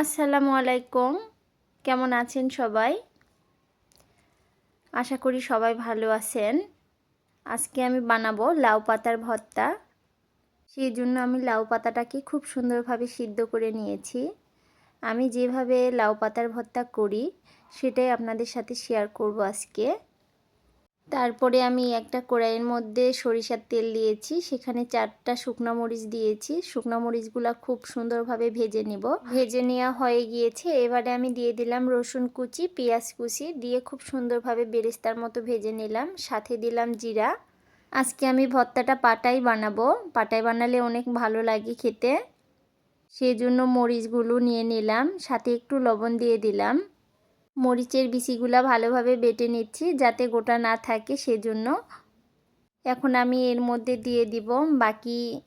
আসসালামু আলাইকুম। কেমন আছেন সবাই? আশা করি সবাই ভালো আছেন। আজকে আমি বানাবো লাউ পাতার ভর্তা। সেই জন্য আমি লাউ পাতাটাকে খুব সুন্দরভাবে সিদ্ধ করে নিয়েছি। আমি যেভাবে লাউ পাতার ভর্তা করি, সেটাই আপনাদের সাথে শেয়ার করব আজকে। তারপরে আমি একটা কড়াইয়ের মধ্যে সরিষার তেল দিয়েছি, সেখানে চারটা শুকনো মরিচ দিয়েছি। শুকনো মরিচগুলো খুব সুন্দরভাবে ভেজে নিব। ভেজে নেওয়া হয়ে গিয়েছে। এবারে আমি দিয়ে দিলাম রসুন কুচি, পেঁয়াজ কুচি, দিয়ে খুব সুন্দরভাবে বেরেস্তার মতো ভেজে নিলাম। সাথে দিলাম জিরা। আজকে আমি ভর্তাটা পাটাই বানাবো। পাটাই বানালে অনেক ভালো লাগে খেতে। সেই জন্য মরিচগুলো নিয়ে নিলাম। সাথে একটু লবণ দিয়ে দিলাম। মরিচের বিচিগুলা ভালোভাবে বেটে নিচ্ছি যাতে গোটা না থাকে সেজন্য। এখন আমি এর মধ্যে দিয়ে দিব বাকি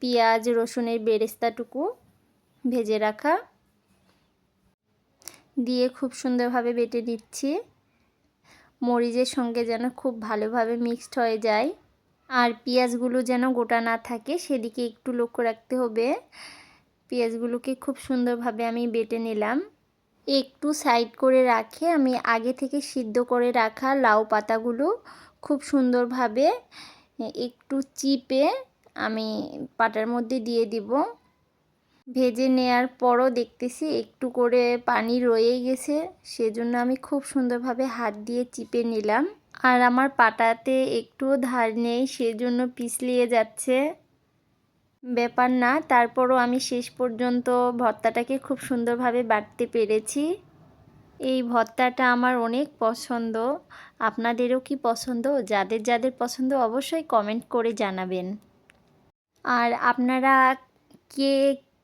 পেঁয়াজ, রসুনের বেরেস্তাটুকু ভেজে রাখা। দিয়ে খুব সুন্দরভাবে বেটে নিচ্ছি। মরিচের সঙ্গে যেন খুব ভালোভাবে মিক্সড হয়ে যায়। আর পেঁয়াজগুলো যেন গোটা না থাকে সেদিকে একটু লক্ষ্য রাখতে হবে। পেঁয়াজগুলোকে খুব সুন্দরভাবে আমি বেটে নিলাম। একটু সাইড করে রাখে। আমি আগে থেকে সিদ্ধ করে রাখা লাউ পাতাগুলো খুব সুন্দরভাবে, একটু চিপে আমি পাটার মধ্যে দিয়ে দিব। ভেজে নেয়ার পরও দেখতেছি একটু করে পানি রয়ে গেছে, সেজন্য আমি খুব সুন্দরভাবে হাত দিয়ে চিপে নিলাম। আর আমার পাটাতে একটুও ধার নেই, সেজন্য পিছলিয়ে যাচ্ছে। ব্যাপার না, তারপরও আমি শেষ পর্যন্ত ভর্তাটাকে খুব সুন্দরভাবে বাটতে পেরেছি। এই ভর্তাটা আমার অনেক পছন্দ। আপনাদেরও কি পছন্দ? যাদের যাদের পছন্দ অবশ্যই কমেন্ট করে জানাবেন। আর আপনারা কে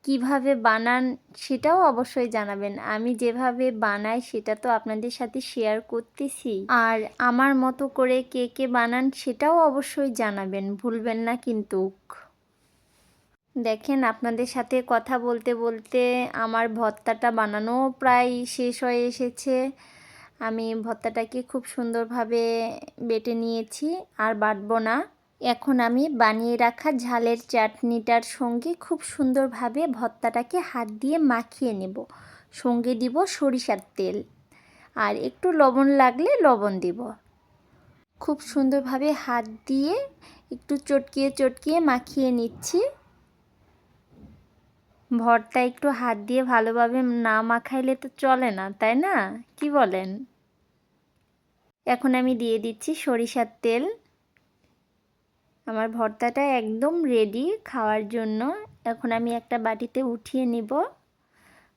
কীভাবে বানান সেটাও অবশ্যই জানাবেন। আমি যেভাবে বানাই সেটা তো আপনাদের সাথে শেয়ার করতেছি। আর আমার মতো করে কে কে বানান সেটাও অবশ্যই জানাবেন। ভুলবেন না কিন্তু। দেখেন, আপনাদের সাথে কথা বলতে বলতে আমার ভর্তাটা বানানো প্রায় শেষ হয়ে এসেছে। আমি ভর্তাটাকে খুব সুন্দরভাবে বেটে নিয়েছি, আর বাটবো না। এখন আমি বানিয়ে রাখা ঝালের চাটনিটার সঙ্গে খুব সুন্দরভাবে ভর্তাটাকে হাত দিয়ে মাখিয়ে নেব। সঙ্গে দিব সরিষার তেল। আর একটু লবণ লাগলে লবণ দিব। খুব সুন্দরভাবে হাত দিয়ে একটু চটকিয়ে চটকিয়ে মাখিয়ে নিচ্ছি। ভর্তা একটু হাত দিয়ে ভালোভাবে না মাখাইলে তো চলে না, তাই না? কি বলেন? এখন আমি দিয়ে দিচ্ছি সরিষার তেল। আমার ভর্তাটা একদম রেডি খাওয়ার জন্য। এখন আমি একটা বাটিতে উঠিয়ে নিব।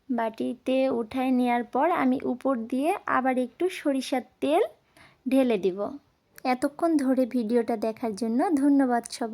বাটিতে উঠায় নেওয়ার পর আমি উপর দিয়ে আবার একটু সরিষার তেল ঢেলে দিব। এতক্ষণ ধরে ভিডিওটা দেখার জন্য ধন্যবাদ সবাই।